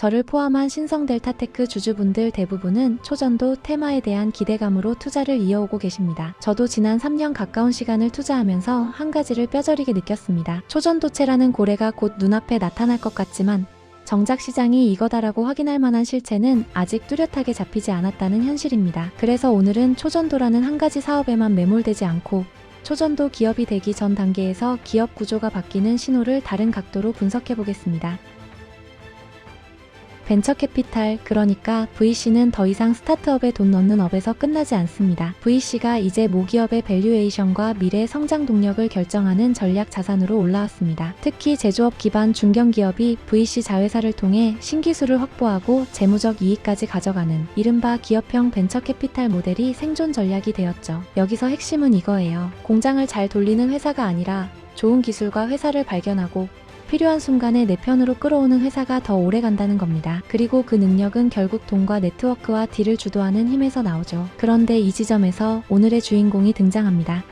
저를 포함한 신성 델 타테크 주주분들 대부분은 초전도 테마에 대한 기대감으로 투자를 이어오고 계십니다. 저도 지난 3년 가까운 시간을 투자하면서 한 가지를 뼈저리게 느꼈습니다. 초전도체라는 고래가 곧 눈앞에 나타날 것 같지만 정작 시장이 이거다라고 확인할 만한 실체는 아직 뚜렷하게 잡히지 않았다는 현실입니다. 그래서 오늘은 초전도라는 한 가지 사업에만 매몰되지 않고 초전도 기업이 되기 전 단계에서 기업 구조가 바뀌는 신호를 다른 각도로 분석해 보겠습니다. 벤처 캐피탈, 그러니까 VC는 더 이상 스타트업에 돈 넣는 업에서 끝나지 않습니다. VC가 이제 모기업의 밸류에이션과 미래 성장 동력을 결정하는 전략 자산으로 올라왔습니다. 특히 제조업 기반 중견기업이 VC 자회사를 통해 신기술을 확보하고 재무적 이익까지 가져가는 이른바 기업형 벤처 캐피탈 모델이 생존 전략이 되었죠. 여기서 핵심은 이거예요. 공장을 잘 돌리는 회사가 아니라 좋은 기술과 회사를 발견하고 필요한 순간에 내 편으로 끌어오는 회사가 더 오래 간다는 겁니다. 그리고 그 능력은 결국 돈과 네트워크와 딜을 주도하는 힘에서 나오죠. 그런데 이 지점에서 오늘의 주인공이 등장합니다.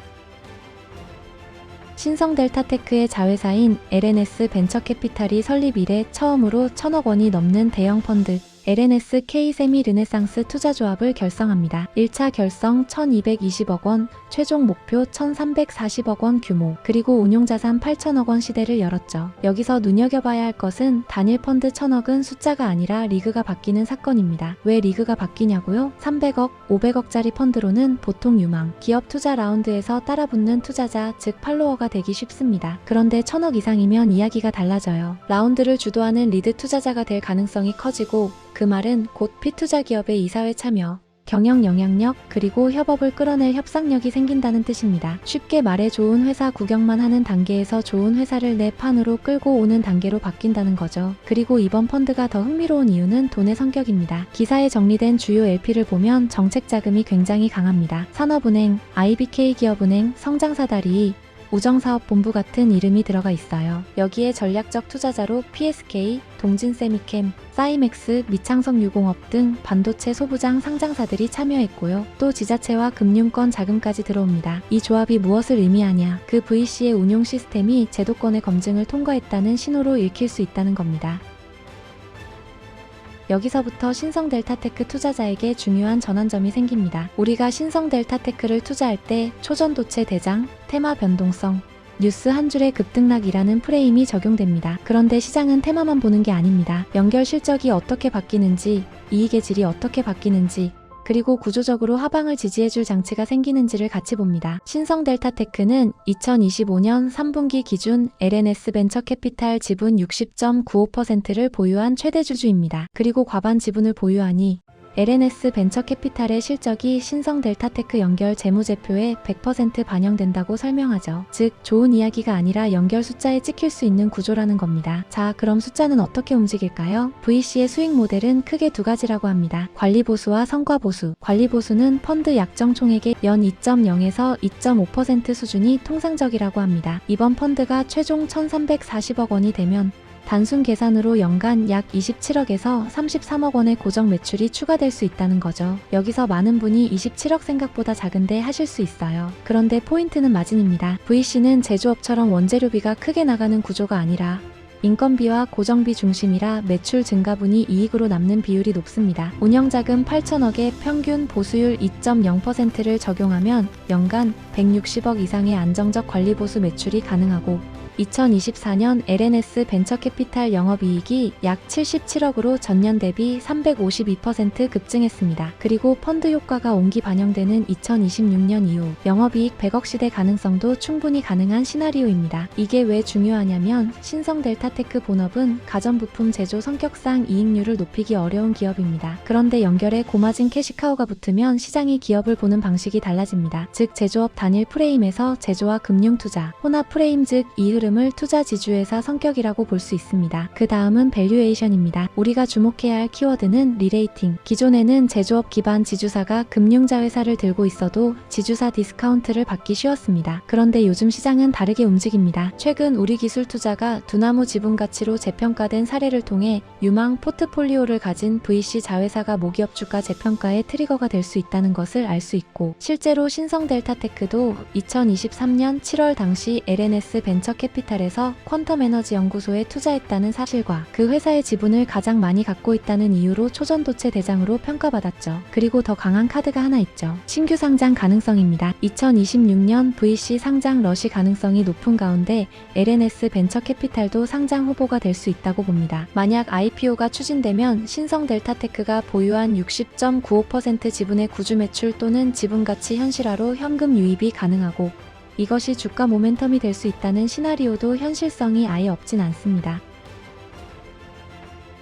신성 델타테크의 자회사인 LNS 벤처캐피탈이 설립 이래 처음으로 천억 원이 넘는 대형 펀드 LNS K 세미 르네상스 투자조합을 결성합니다. 1차 결성 1220억 원, 최종 목표 1340억 원 규모, 그리고 운용자산 8천억 원 시대를 열었죠. 여기서 눈여겨봐야 할 것은 단일 펀드 천억은 숫자가 아니라 리그가 바뀌는 사건입니다. 왜 리그가 바뀌냐고요? 300억, 500억짜리 펀드로는 보통 유망, 기업 투자 라운드에서 따라붙는 투자자, 즉 팔로워가 되기 쉽습니다. 그런데 천억 이상이면 이야기가 달라져요. 라운드를 주도하는 리드 투자자가 될 가능성이 커지고 그 말은 곧 피투자 기업의 이사회 참여, 경영 영향력, 그리고 협업을 끌어낼 협상력이 생긴다는 뜻입니다. 쉽게 말해 좋은 회사 구경만 하는 단계에서 좋은 회사를 내 판으로 끌고 오는 단계로 바뀐다는 거죠. 그리고 이번 펀드가 더 흥미로운 이유는 돈의 성격입니다. 기사에 정리된 주요 LP를 보면 정책 자금이 굉장히 강합니다. 산업은행, IBK 기업은행, 성장사다리, 우정사업본부 같은 이름이 들어가 있어요. 여기에 전략적 투자자로 PSK, 동진세미캠, 사이맥스, 미창석 유공업 등 반도체 소부장 상장사들이 참여했고요. 또 지자체와 금융권 자금까지 들어옵니다. 이 조합이 무엇을 의미하냐? 그 VC의 운용 시스템이 제도권의 검증을 통과했다는 신호로 읽힐 수 있다는 겁니다. 여기서부터 신성 델타테크 투자자에게 중요한 전환점이 생깁니다. 우리가 신성 델타테크를 투자할 때 초전도체 대장, 테마 변동성, 뉴스 한 줄의 급등락이라는 프레임이 적용됩니다. 그런데 시장은 테마만 보는 게 아닙니다. 연결 실적이 어떻게 바뀌는지, 이익의 질이 어떻게 바뀌는지, 그리고 구조적으로 하방을 지지해줄 장치가 생기는지를 같이 봅니다. 신성 델타테크는 2025년 3분기 기준 LNS 벤처 캐피탈 지분 60.95%를 보유한 최대 주주입니다. 그리고 과반 지분을 보유하니 LNS 벤처 캐피탈의 실적이 신성 델타테크 연결 재무제표에 100% 반영된다고 설명하죠. 즉, 좋은 이야기가 아니라 연결 숫자에 찍힐 수 있는 구조라는 겁니다. 자, 그럼 숫자는 어떻게 움직일까요? VC의 수익 모델은 크게 두 가지라고 합니다. 관리 보수와 성과 보수. 관리 보수는 펀드 약정 총액의 연 2.0에서 2.5% 수준이 통상적이라고 합니다. 이번 펀드가 최종 1,340억 원이 되면 단순 계산으로 연간 약 27억에서 33억 원의 고정 매출이 추가될 수 있다는 거죠. 여기서 많은 분이 27억 생각보다 작은데 하실 수 있어요. 그런데 포인트는 마진입니다. VC는 제조업처럼 원재료비가 크게 나가는 구조가 아니라 인건비와 고정비 중심이라 매출 증가분이 이익으로 남는 비율이 높습니다. 운영자금 8천억에 평균 보수율 2.0%를 적용하면 연간 160억 이상의 안정적 관리보수 매출이 가능하고 2024년 LNS 벤처캐피탈 영업이익이 약 77억으로 전년 대비 352% 급증했습니다. 그리고 펀드 효과가 옹기 반영되는 2026년 이후 영업이익 100억 시대 가능성도 충분히 가능한 시나리오입니다. 이게 왜 중요하냐면 신성 델타테크 본업은 가전부품 제조 성격상 이익률을 높이기 어려운 기업입니다. 그런데 연결에 고마진 캐시카우가 붙으면 시장이 기업을 보는 방식이 달라집니다. 즉 제조업 단일 프레임에서 제조와 금융 투자, 혼합 프레임 즉 이 흐름을 투자 지주회사 성격이라고 볼 수 있습니다. 그 다음은 밸류에이션입니다. 우리가 주목해야 할 키워드는 리레이팅. 기존에는 제조업 기반 지주사가 금융자 회사를 들고 있어도 지주사 디스카운트를 받기 쉬웠습니다. 그런데 요즘 시장은 다르게 움직입니다. 최근 우리 기술 투자가 두나무 지분 가치로 재평가된 사례를 통해 유망 포트폴리오를 가진 VC 자회사가 모기업 주가 재평가의 트리거가 될 수 있다는 것을 알 수 있고 실제로 신성 델타테크도 2023년 7월 당시 LNS 벤처 캐피 벤처캐피탈에서 퀀텀 에너지 연구소에 투자했다는 사실과 그 회사의 지분을 가장 많이 갖고 있다는 이유로 초전도체 대장으로 평가받았죠. 그리고 더 강한 카드가 하나 있죠. 신규 상장 가능성입니다. 2026년 VC 상장 러시 가능성이 높은 가운데 LNS 벤처캐피탈도 상장 후보가 될 수 있다고 봅니다. 만약 IPO가 추진되면 신성 델타테크가 보유한 60.95% 지분의 구주 매출 또는 지분 가치 현실화로 현금 유입 이 가능하고 이것이 주가 모멘텀이 될 수 있다는 시나리오도 현실성이 아예 없진 않습니다.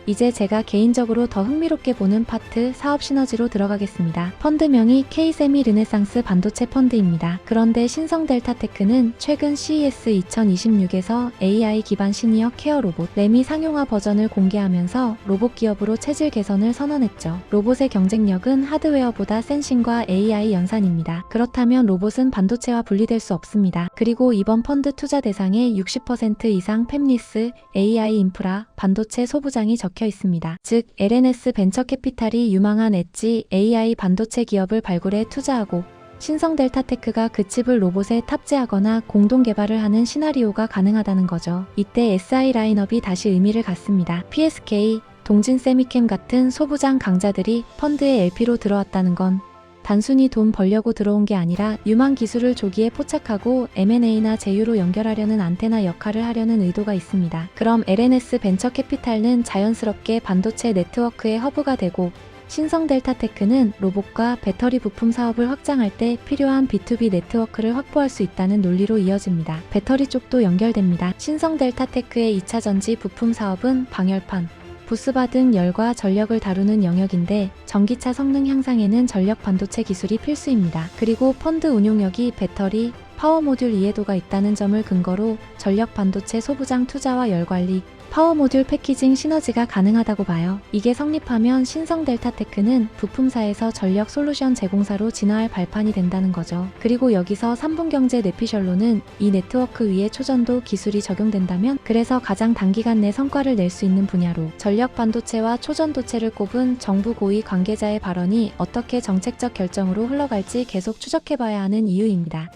이제 제가 개인적으로 더 흥미롭게 보는 파트 사업 시너지로 들어가겠습니다. 펀드명이 K세미 르네상스 반도체 펀드입니다. 그런데 신성 델타테크는 최근 CES 2026에서 AI 기반 시니어 케어 로봇 레미 상용화 버전을 공개하면서 로봇 기업으로 체질 개선을 선언했죠. 로봇의 경쟁력은 하드웨어보다 센싱과 AI 연산입니다. 그렇다면 로봇은 반도체와 분리될 수 없습니다. 그리고 이번 펀드 투자 대상에 60% 이상 팹리스, AI 인프라, 반도체 소부장이 적혀 있습니다. 즉, LNS 벤처캐피탈이 유망한 엣지 AI 반도체 기업을 발굴해 투자하고 신성 델타테크가 그 칩을 로봇에 탑재하거나 공동 개발을 하는 시나리오가 가능하다는 거죠. 이때 SI 라인업이 다시 의미를 갖습니다. PSK, 동진 세미캠 같은 소부장 강자들이 펀드에 LP로 들어왔다는 건 단순히 돈 벌려고 들어온 게 아니라 유망 기술을 조기에 포착하고 M&A나 제휴로 연결하려는 안테나 역할을 하려는 의도가 있습니다. 그럼 LNS 벤처 캐피탈은 자연스럽게 반도체 네트워크의 허브가 되고 신성 델타테크는 로봇과 배터리 부품 사업을 확장할 때 필요한 B2B 네트워크를 확보할 수 있다는 논리로 이어집니다. 배터리 쪽도 연결됩니다. 신성 델타테크의 2차 전지 부품 사업은 방열판, 부스바 등 열과 전력을 다루는 영역인데 전기차 성능 향상에는 전력 반도체 기술이 필수입니다. 그리고 펀드 운용력이 배터리, 파워 모듈 이해도가 있다는 점을 근거로 전력 반도체 소부장 투자와 열 관리, 파워 모듈 패키징 시너지가 가능하다고 봐요. 이게 성립하면 신성 델타테크는 부품사에서 전력 솔루션 제공사로 진화할 발판이 된다는 거죠. 그리고 여기서 3분 경제 내피셜로는 이 네트워크 위에 초전도 기술이 적용된다면 그래서 가장 단기간 내 성과를 낼 수 있는 분야로 전력 반도체와 초전도체를 꼽은 정부 고위 관계자의 발언이 어떻게 정책적 결정으로 흘러갈지 계속 추적해봐야 하는 이유입니다.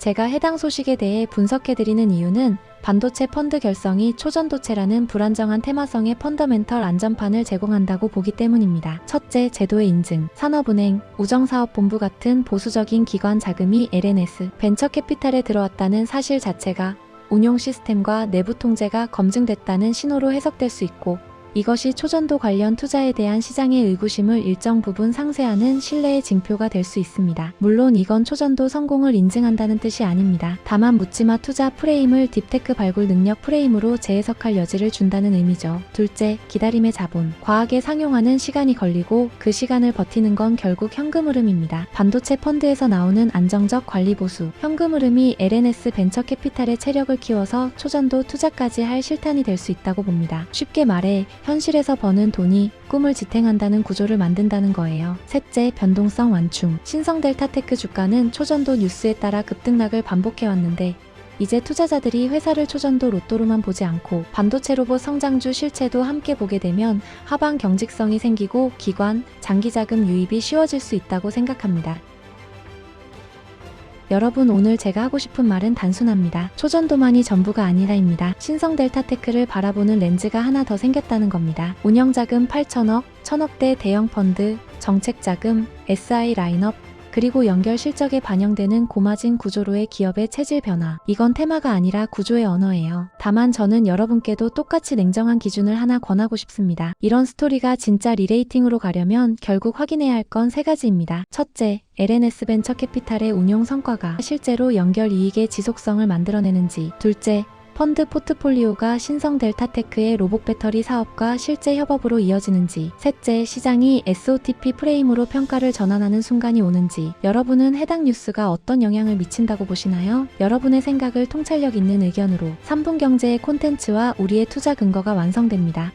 제가 해당 소식에 대해 분석해드리는 이유는 반도체 펀드 결성이 초전도체라는 불안정한 테마성의 펀더멘털 안전판을 제공한다고 보기 때문입니다. 첫째, 제도의 인증. 산업은행, 우정사업본부 같은 보수적인 기관 자금이 LNS, 벤처캐피탈에 들어왔다는 사실 자체가 운용 시스템과 내부 통제가 검증됐다는 신호로 해석될 수 있고 이것이 초전도 관련 투자에 대한 시장의 의구심을 일정 부분 상쇄하는 신뢰의 징표가 될 수 있습니다. 물론 이건 초전도 성공을 인증한다는 뜻이 아닙니다. 다만 묻지마 투자 프레임을 딥테크 발굴 능력 프레임으로 재해석할 여지를 준다는 의미죠. 둘째, 기다림의 자본. 과하게 상용하는 시간이 걸리고 그 시간을 버티는 건 결국 현금 흐름입니다. 반도체 펀드에서 나오는 안정적 관리 보수. 현금 흐름이 LNS 벤처 캐피탈의 체력을 키워서 초전도 투자까지 할 실탄이 될 수 있다고 봅니다. 쉽게 말해 현실에서 버는 돈이 꿈을 지탱한다는 구조를 만든다는 거예요. 셋째, 변동성 완충. 신성 델타테크 주가는 초전도 뉴스에 따라 급등락을 반복해왔는데 이제 투자자들이 회사를 초전도 로또로만 보지 않고 반도체 로봇 성장주 실체도 함께 보게 되면 하방 경직성이 생기고 기관, 장기 자금 유입이 쉬워질 수 있다고 생각합니다. 여러분 오늘 제가 하고 싶은 말은 단순합니다. 초전도만이 전부가 아니라입니다. 신성 델타테크를 바라보는 렌즈가 하나 더 생겼다는 겁니다. 운영자금 8천억, 1000억대 대형 펀드, 정책자금, SI 라인업, 그리고 연결 실적에 반영되는 고마진 구조로의 기업의 체질 변화. 이건 테마가 아니라 구조의 언어예요. 다만 저는 여러분께도 똑같이 냉정한 기준을 하나 권하고 싶습니다. 이런 스토리가 진짜 리레이팅으로 가려면 결국 확인해야 할 건 세 가지입니다. 첫째, LNS 벤처 캐피탈의 운용 성과가 실제로 연결 이익의 지속성을 만들어내는지. 둘째, 펀드 포트폴리오가 신성 델타테크의 로봇 배터리 사업과 실제 협업으로 이어지는지, 셋째, 시장이 SOTP 프레임으로 평가를 전환하는 순간이 오는지, 여러분은 해당 뉴스가 어떤 영향을 미친다고 보시나요? 여러분의 생각을 통찰력 있는 의견으로 3분 경제의 콘텐츠와 우리의 투자 근거가 완성됩니다.